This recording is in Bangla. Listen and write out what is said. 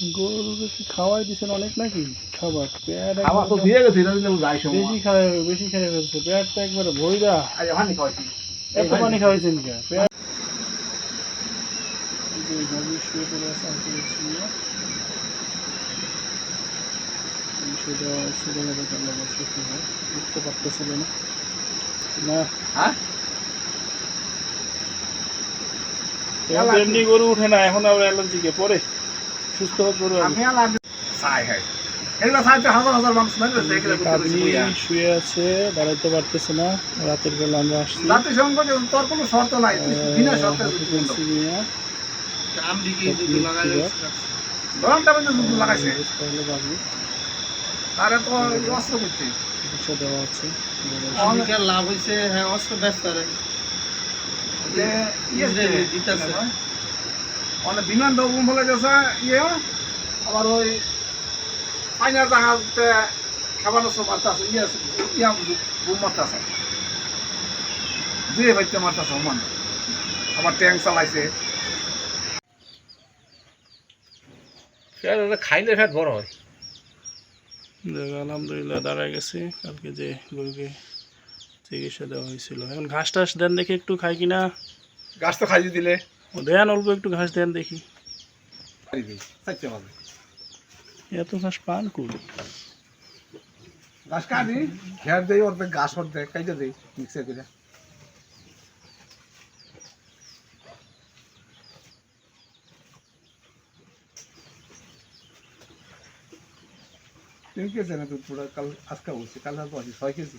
গরুকে কি খাওয়াই দিছেন অনেক নাকি? খাবার। পেট খাবার তো দিয়ে গেছে এটা দিলে যাই সময় বেশি খাওয়াই বেশি খাই ফেলছে পেটটা একবারে ভইরা। খাওয়াইছি। এত পানি খাওয়াইছেন কে? পেট যে শুয়ে পড়ে আছে। সেটা সেটা হয়। উঠতে পারতেছিল না না। হ্যাঁ? এমনি গরু উঠে না এখন আবার অ্যালার্জিকে পরে সুস্থ গরু। শুয়ে আছে দাঁড়াইতে পারতেছে না রাতের বেলা আমরা আসছি। তোর কোনো শর্ত নাই বিনা শর্তে আহ, যুদ্ধ বন্ধ। occupancy নিয়ে। গরমটা পর্যন্ত যুদ্ধ লাগাইছে। তাহলে বাবু। তারে তো অস্ত্র করছে দেওয়া আছে। লাভ হয়েছে হ্যাঁ অস্ত্র ব্যস্ত ইয়ে দিতাছে। অনেক বিমান দৌড় বলে গেছে ইয়ে আবার ওই পাইনার জাহাজতে খাবার নষ্ট মারতেছে ইয়ে আছে ইয়া বুম মারতেছে দুয়ে বাইতে মারতেছে সমান আবার ট্যাঙ্ক চালাইছে। খাইলে ফ্যাট বড় হয়। দেখ, আলহামদুলিল্লাহ দাঁড়ায় গেছে। কালকে যে গরুকে চিকিৎসা দেওয়া হয়েছিল। এখন ঘাস টাস দেন দেখি একটু খাই কিনা। গাছ তো খাইয়ে দিলে। দেন, অল্প একটু ঘাস দেন দেখি। এত ঘাস পান করি গাছ কাটি ঘের দেই, অর্ধেক গাছ অর্ধেক কাইতে দেই মিক্সে করে। তিন কেজি না দুধ পুরো, কাল আজকে বলছি, কাল আর বলছি, ছয় কেজি।